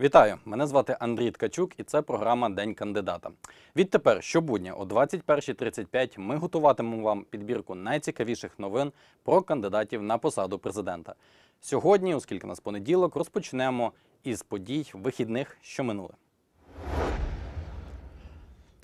Вітаю! Мене звати Андрій Ткачук, і це програма День кандидата. Відтепер щобудня о 21.35 ми готуватимемо вам підбірку найцікавіших новин про кандидатів на посаду президента. Сьогодні, оскільки нас понеділок, розпочнемо із подій вихідних, що минули.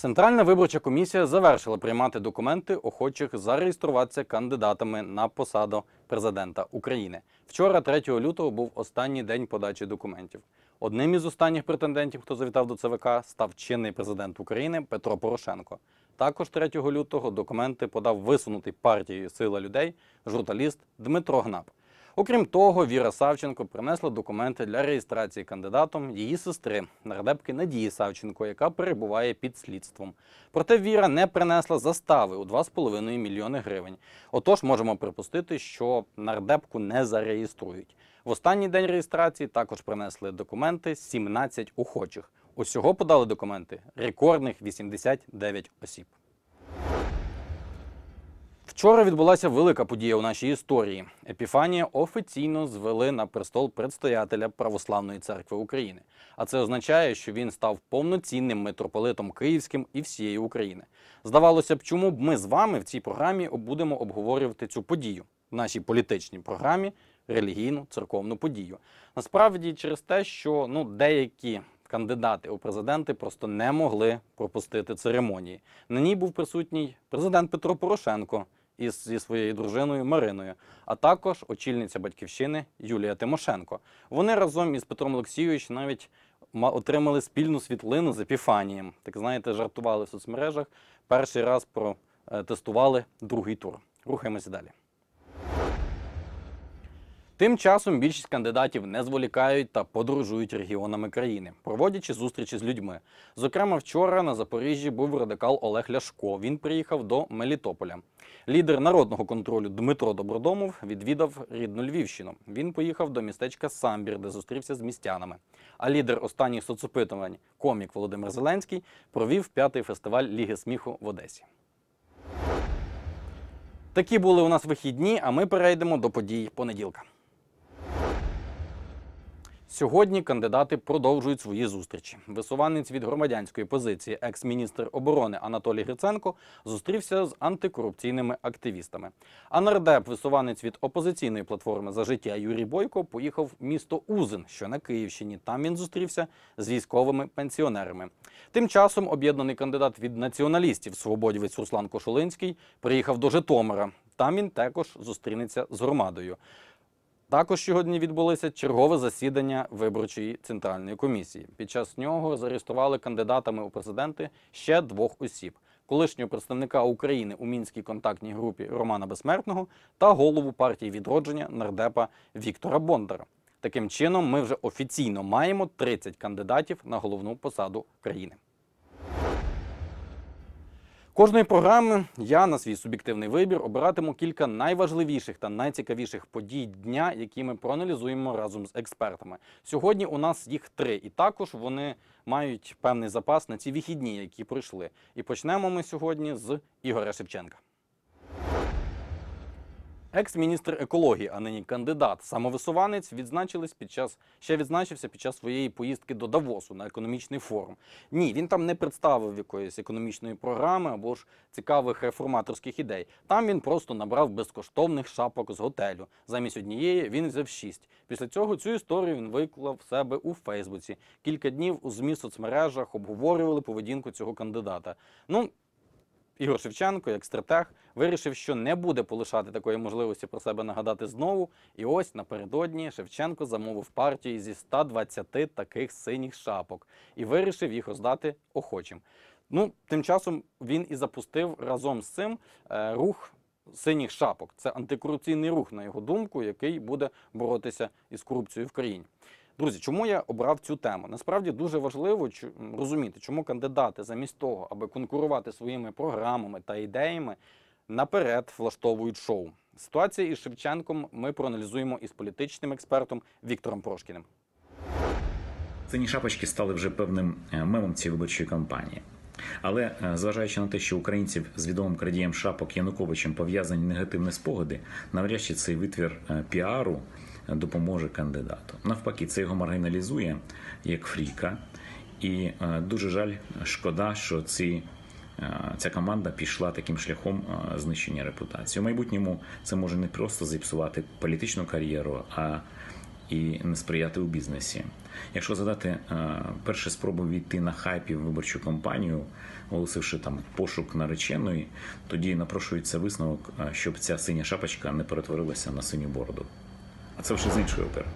Центральна виборча комісія завершила приймати документи охочих зареєструватися кандидатами на посаду президента України. Вчора, 3 лютого, був останній день подачі документів. Одним із останніх претендентів, хто завітав до ЦВК, став чинний президент України Петро Порошенко. Також 3 лютого документи подав висунутий партією Сила людей журналіст Дмитро Гнап. Окрім того, Віра Савченко принесла документи для реєстрації кандидатом її сестри, нардепки Надії Савченко, яка перебуває під слідством. Проте Віра не принесла застави у 2,5 мільйони гривень. Отож, можемо припустити, що нардепку не зареєструють. В останній день реєстрації також принесли документи 17 охочих. Усього подали документи рекордних 89 осіб. Вчора відбулася велика подія у нашій історії. Епіфанія офіційно звели на престол предстоятеля Православної церкви України. А це означає, що він став повноцінним митрополитом Київським і всієї України. Здавалося б, чому б ми з вами в цій програмі будемо обговорювати цю подію в нашій політичній програмі релігійну церковну подію. Насправді, через те, що ну деякі кандидати у президенти просто не могли пропустити церемонії. На ній був присутній президент Петро Порошенко із зі своєю дружиною Мариною, а також очільниця батьківщини Юлія Тимошенко. Вони разом із Петром Олексійовичем навіть ма- отримали спільну світлину з Епіфанієм. Так знаєте, жартували в соцмережах. Перший раз протестували другий тур. Рухаємося далі. Тим часом більшість кандидатів не зволікають та подорожують регіонами країни, проводячи зустрічі з людьми. Зокрема, вчора на Запоріжжі був радикал Олег Ляшко. Він приїхав до Мелітополя. Лідер народного контролю Дмитро Добродомов відвідав рідну Львівщину. Він поїхав до містечка Самбір, де зустрівся з містянами. А лідер останніх соцопитувань, комік Володимир Зеленський, провів п'ятий фестиваль Ліги сміху в Одесі. Такі були у нас вихідні, а ми перейдемо до подій понеділка. Сьогодні кандидати продовжують свої зустрічі. Висуванець від громадянської позиції, екс-міністр оборони Анатолій Гриценко, зустрівся з антикорупційними активістами. А нардеп, висуванець від опозиційної платформи за життя Юрій Бойко, поїхав в місто Узин, що на Київщині. Там він зустрівся з військовими пенсіонерами. Тим часом об'єднаний кандидат від націоналістів свободівець Руслан Кошулинський приїхав до Житомира. Там він також зустрінеться з громадою. Також сьогодні відбулося чергове засідання виборчої центральної комісії. Під час нього зареєстрували кандидатами у президенти ще двох осіб: колишнього представника України у мінській контактній групі Романа Безсмертного та голову партії відродження нардепа Віктора Бондара. Таким чином, ми вже офіційно маємо 30 кандидатів на головну посаду країни. Кожної програми я на свій суб'єктивний вибір обиратиму кілька найважливіших та найцікавіших подій дня, які ми проаналізуємо разом з експертами. Сьогодні у нас їх три, і також вони мають певний запас на ці вихідні, які пройшли. І почнемо ми сьогодні з Ігоря Шевченка. Екс-міністр екології, а нині кандидат, самовисуванець, відзначились під час ще відзначився під час своєї поїздки до Давосу на економічний форум. Ні, він там не представив якоїсь економічної програми або ж цікавих реформаторських ідей. Там він просто набрав безкоштовних шапок з готелю. Замість однієї він взяв шість. Після цього цю історію він виклав в себе у Фейсбуці. Кілька днів у змі соцмережах обговорювали поведінку цього кандидата. Ну, Ігор Шевченко, як стратег, вирішив, що не буде полишати такої можливості про себе нагадати знову. І ось напередодні Шевченко замовив партію зі 120 таких синіх шапок і вирішив їх роздати охочим. Ну, тим часом він і запустив разом з цим е, рух синіх шапок. Це антикорупційний рух, на його думку, який буде боротися із корупцією в країні. Друзі, чому я обрав цю тему? Насправді дуже важливо розуміти, чому кандидати замість того, аби конкурувати своїми програмами та ідеями, наперед влаштовують шоу. Ситуація із Шевченком ми проаналізуємо із політичним експертом Віктором Прошкіним. Сині шапочки стали вже певним е, мемом цієї виборчої кампанії. Але е, зважаючи на те, що українців з відомим крадієм шапок Януковичем пов'язані негативні спогади, навряд чи цей витвір е, піару допоможе кандидату. Навпаки, це його маргіналізує як фріка. І е, дуже жаль, шкода, що ці, е, ця команда пішла таким шляхом е, знищення репутації. У майбутньому це може не просто зіпсувати політичну кар'єру, а і не сприяти у бізнесі. Якщо задати перші спроби війти на хайпі в виборчу кампанію, оголосивши там пошук нареченої, тоді напрошується висновок, щоб ця синя шапочка не перетворилася на синю бороду. А це вже з іншої опери.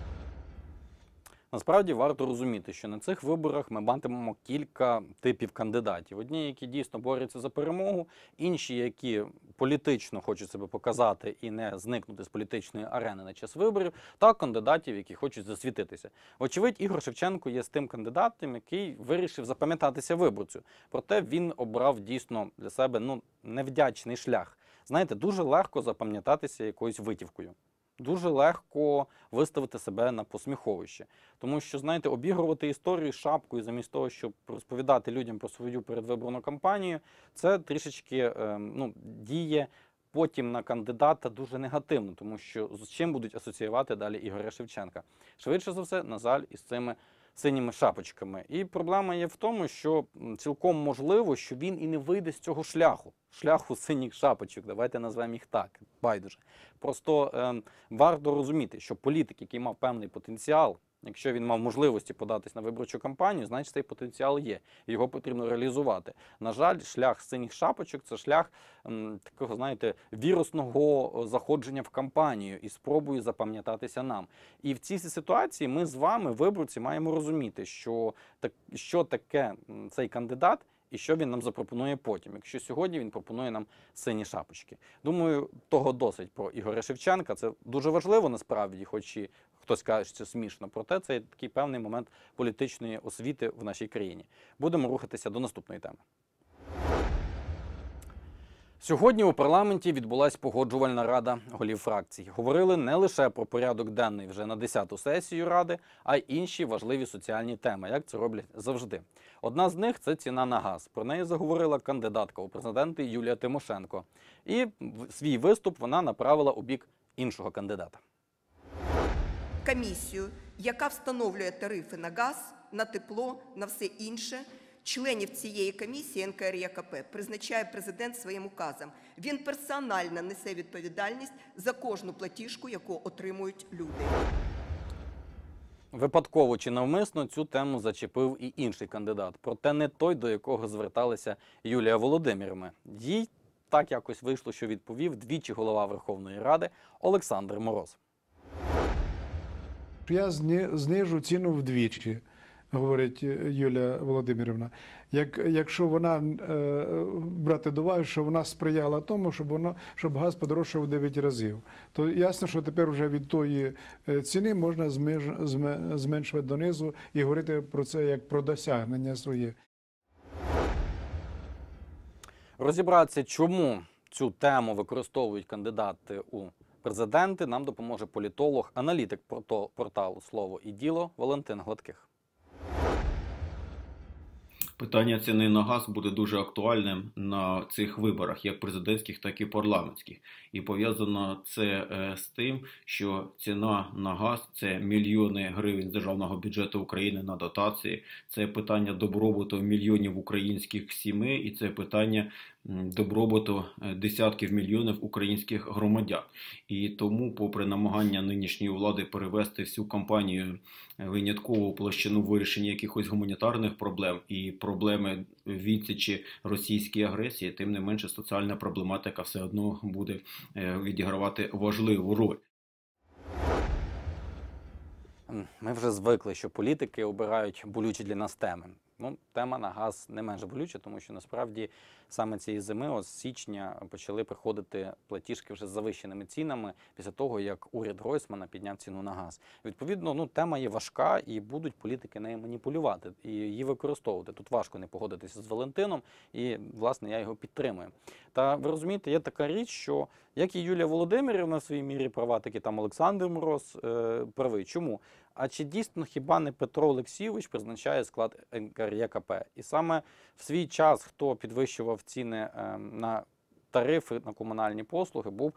Насправді варто розуміти, що на цих виборах ми матимемо кілька типів кандидатів. Одні, які дійсно борються за перемогу, інші, які політично хочуть себе показати і не зникнути з політичної арени на час виборів, та кандидатів, які хочуть засвітитися. Вочевидь, Ігор Шевченко є з тим кандидатом, який вирішив запам'ятатися виборцю. Проте він обрав дійсно для себе ну невдячний шлях. Знаєте, дуже легко запам'ятатися якоюсь витівкою. Дуже легко виставити себе на посміховище. Тому що, знаєте, обігрувати історію шапкою замість того, щоб розповідати людям про свою передвиборну кампанію, це трішечки ем, ну, діє потім на кандидата дуже негативно, тому що з чим будуть асоціювати далі Ігоря Шевченка. Швидше за все, на жаль, із цими синіми шапочками. І проблема є в тому, що цілком можливо, що він і не вийде з цього шляху, шляху синіх шапочок. Давайте назвемо їх так. Байдуже. Просто е, варто розуміти, що політик, який мав певний потенціал, якщо він мав можливості податись на виборчу кампанію, значить цей потенціал є. Його потрібно реалізувати. На жаль, шлях синіх шапочок це шлях м, такого, знаєте, вірусного заходження в кампанію і спробою запам'ятатися нам. І в цій ситуації ми з вами, виборці, маємо розуміти, що так, що таке цей кандидат. І що він нам запропонує потім, якщо сьогодні він пропонує нам сині шапочки. Думаю, того досить про Ігоря Шевченка. Це дуже важливо насправді, хоч і хтось каже, що це смішно. Проте це такий певний момент політичної освіти в нашій країні. Будемо рухатися до наступної теми. Сьогодні у парламенті відбулася погоджувальна рада голів фракцій. Говорили не лише про порядок денний вже на 10-ту сесію ради, а й інші важливі соціальні теми, як це роблять завжди. Одна з них це ціна на газ. Про неї заговорила кандидатка у президенти Юлія Тимошенко. І свій виступ вона направила у бік іншого кандидата. комісію, яка встановлює тарифи на газ, на тепло, на все інше. Членів цієї комісії НКРЄКП призначає президент своїм указом. Він персонально несе відповідальність за кожну платіжку, яку отримують люди. Випадково чи навмисно цю тему зачепив і інший кандидат, проте не той, до якого зверталася Юлія Володимирівна. Їй так якось вийшло, що відповів двічі голова Верховної Ради Олександр Мороз. Я зні- знижу ціну вдвічі, говорить е, Юлія Володимирівна. Як, якщо вона е, брати до уваги, що вона сприяла тому, щоб воно щоб газ подорожчав у 9 разів, то ясно, що тепер вже від тої е, ціни можна змиж, зме- зменшувати донизу і говорити про це як про досягнення своє. Розібратися, чому цю тему використовують кандидати у президенти, нам допоможе політолог, аналітик порталу Слово і діло Валентин Гладких. Питання ціни на газ буде дуже актуальним на цих виборах, як президентських, так і парламентських. І пов'язано це е, з тим, що ціна на газ це мільйони гривень з державного бюджету України на дотації. Це питання добробуту мільйонів українських сімей, і це питання добробуту е, десятків мільйонів українських громадян. І тому, попри намагання нинішньої влади перевести всю кампанію винятково у площину вирішення якихось гуманітарних проблем і проблеми відсічі російської агресії, тим не менше соціальна проблематика все одно буде е, відігравати важливу роль. Ми вже звикли, що політики обирають болючі для нас теми. Ну, тема на газ не менш болюча, тому що насправді саме цієї зими, з січня, почали приходити платіжки вже з завищеними цінами після того, як уряд Гройсмана підняв ціну на газ. Відповідно, ну тема є важка, і будуть політики нею маніпулювати і її використовувати. Тут важко не погодитися з Валентином, і власне я його підтримую. Та ви розумієте, є така річ, що як і Юлія Володимирівна в своїй мірі права, так і там Олександр Мороз е, правий. Чому? А чи дійсно хіба не Петро Олексійович призначає склад НКРЄКП? І саме в свій час, хто підвищував ціни е, на тарифи на комунальні послуги, був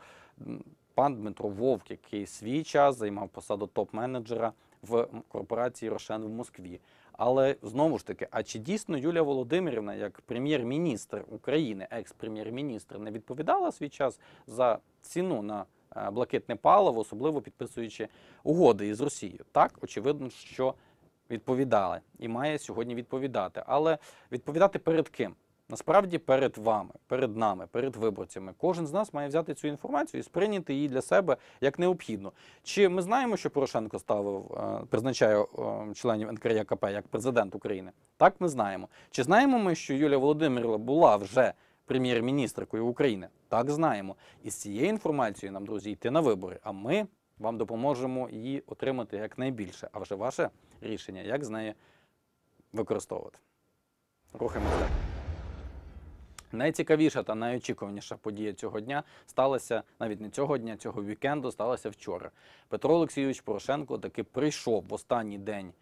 пан Дмитро Вовк, який свій час займав посаду топ-менеджера в корпорації Рошен в Москві. Але знову ж таки, а чи дійсно Юлія Володимирівна, як прем'єр-міністр України, екс-прем'єр-міністр, не відповідала свій час за ціну на блакитне паливо, особливо підписуючи угоди із Росією? Так, очевидно, що відповідала і має сьогодні відповідати. Але відповідати перед ким? Насправді перед вами, перед нами, перед виборцями. Кожен з нас має взяти цю інформацію і сприйняти її для себе як необхідну. Чи ми знаємо, що Порошенко ставив, е, призначає е, членів НКРЯКП як президент України? Так, ми знаємо. Чи знаємо ми, що Юлія Володимирівна була вже прем'єр-міністркою України? Так, знаємо. І з цією інформацією нам, друзі, йти на вибори. А ми вам допоможемо її отримати якнайбільше. А вже ваше рішення, як з нею використовувати. Рухаємося. Найцікавіша та найочікуваніша подія цього дня сталася навіть не цього дня, цього вікенду, сталася вчора. Петро Олексійович Порошенко таки прийшов в останній день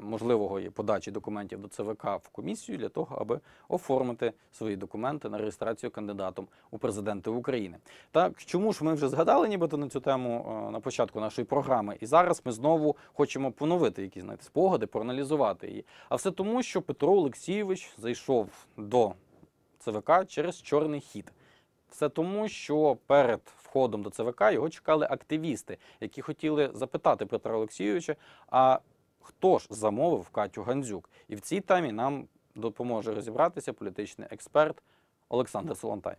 можливого подачі документів до ЦВК в комісію для того, аби оформити свої документи на реєстрацію кандидатом у президенти України. Так чому ж ми вже згадали нібито на цю тему е, на початку нашої програми, і зараз ми знову хочемо поновити якісь знаєте, спогади, проаналізувати її. А все тому, що Петро Олексійович зайшов до ЦВК через чорний хід. Все тому, що перед входом до ЦВК його чекали активісти, які хотіли запитати Петра Олексійовича, а хто ж замовив Катю Гандзюк? І в цій темі нам допоможе розібратися політичний експерт Олександр Солонтай.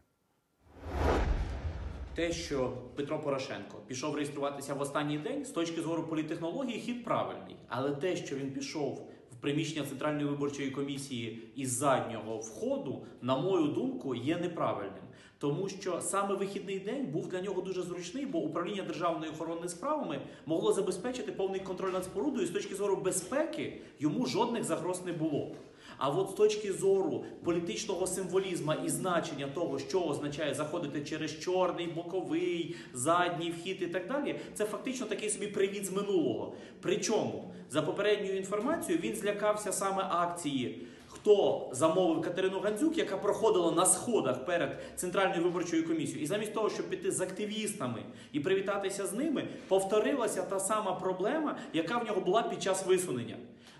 Те, що Петро Порошенко пішов реєструватися в останній день, з точки зору політехнології, хід правильний. Але те, що він пішов приміщення Центральної виборчої комісії із заднього входу, на мою думку, є неправильним. Тому що саме вихідний день був для нього дуже зручний, бо управління державної охорони справами могло забезпечити повний контроль над спорудою. І з точки зору безпеки йому жодних загроз не було. А от з точки зору політичного символізму і значення того, що означає заходити через чорний, боковий, задній вхід і так далі, це фактично такий собі привіт з минулого. Причому, за попередньою інформацією, він злякався саме акції. Хто замовив Катерину Гандзюк, яка проходила на сходах перед центральною виборчою комісією, і замість того, щоб піти з активістами і привітатися з ними, повторилася та сама проблема, яка в нього була під час висунення.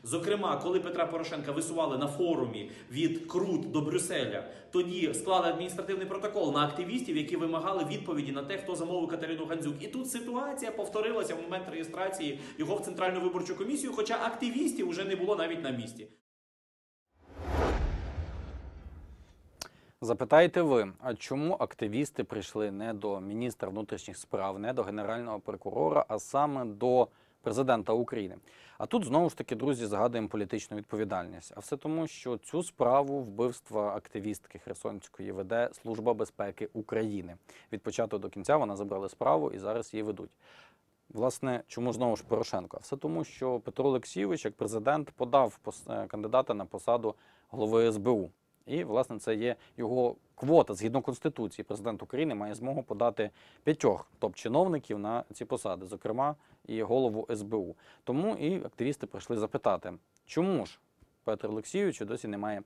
Зокрема, коли Петра Порошенка висували на форумі від Крут до Брюсселя, тоді склали адміністративний протокол на активістів, які вимагали відповіді на те, хто замовив Катерину Гандзюк. І тут ситуація повторилася в момент реєстрації його в центральну виборчу комісію, хоча активістів вже не було навіть на місці. Запитаєте ви, а чому активісти прийшли не до міністра внутрішніх справ, не до генерального прокурора, а саме до президента України? А тут знову ж таки, друзі, згадуємо політичну відповідальність. А все тому, що цю справу вбивства активістки Херсонської веде Служба безпеки України. Від початку до кінця вона забрала справу і зараз її ведуть. Власне, чому знову ж Порошенко? А Все тому, що Петро Олексійович, як президент, подав е, кандидата на посаду голови СБУ. І, власне, це є його квота згідно Конституції. Президент України має змогу подати п'ятьох топ-чиновників на ці посади, зокрема і голову СБУ. Тому і активісти прийшли запитати, чому ж Петр Олексійович досі немає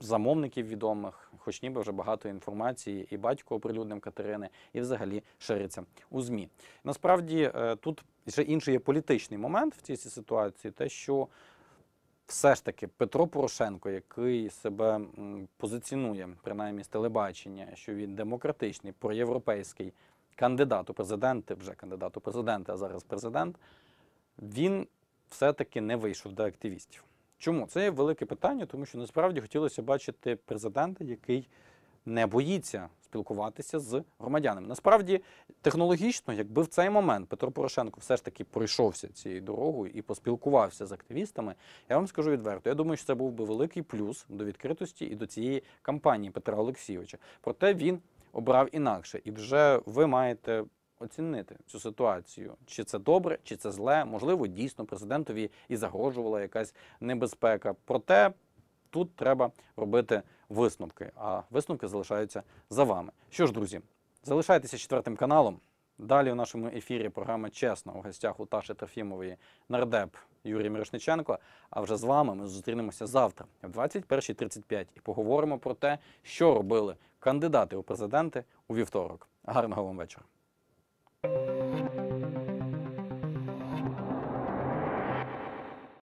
замовників відомих, хоч ніби вже багато інформації, і батько оприлюднив Катерини, і взагалі шириться у ЗМІ. Насправді е, тут ще інший є політичний момент в цій ситуації, те, що все ж таки Петро Порошенко, який себе позиціонує, принаймні з телебачення, що він демократичний, проєвропейський кандидат у президенти, вже кандидат у президенти, а зараз президент, він все-таки не вийшов до активістів. Чому? Це є велике питання, тому що насправді хотілося бачити президента, який не боїться спілкуватися з громадянами. Насправді, технологічно, якби в цей момент Петро Порошенко все ж таки пройшовся цією дорогою і поспілкувався з активістами, я вам скажу відверто, я думаю, що це був би великий плюс до відкритості і до цієї кампанії Петра Олексійовича. Проте він обрав інакше, і вже ви маєте оцінити цю ситуацію, чи це добре, чи це зле. Можливо, дійсно президентові і загрожувала якась небезпека. Проте тут треба робити висновки, а висновки залишаються за вами. Що ж, друзі, залишайтеся четвертим каналом. Далі у нашому ефірі програма Чесно у гостях у Таші Трофімової нардеп Юрій Мирошниченко. А вже з вами ми зустрінемося завтра в 21.35 і поговоримо про те, що робили кандидати у президенти у вівторок. Гарного вам вечора.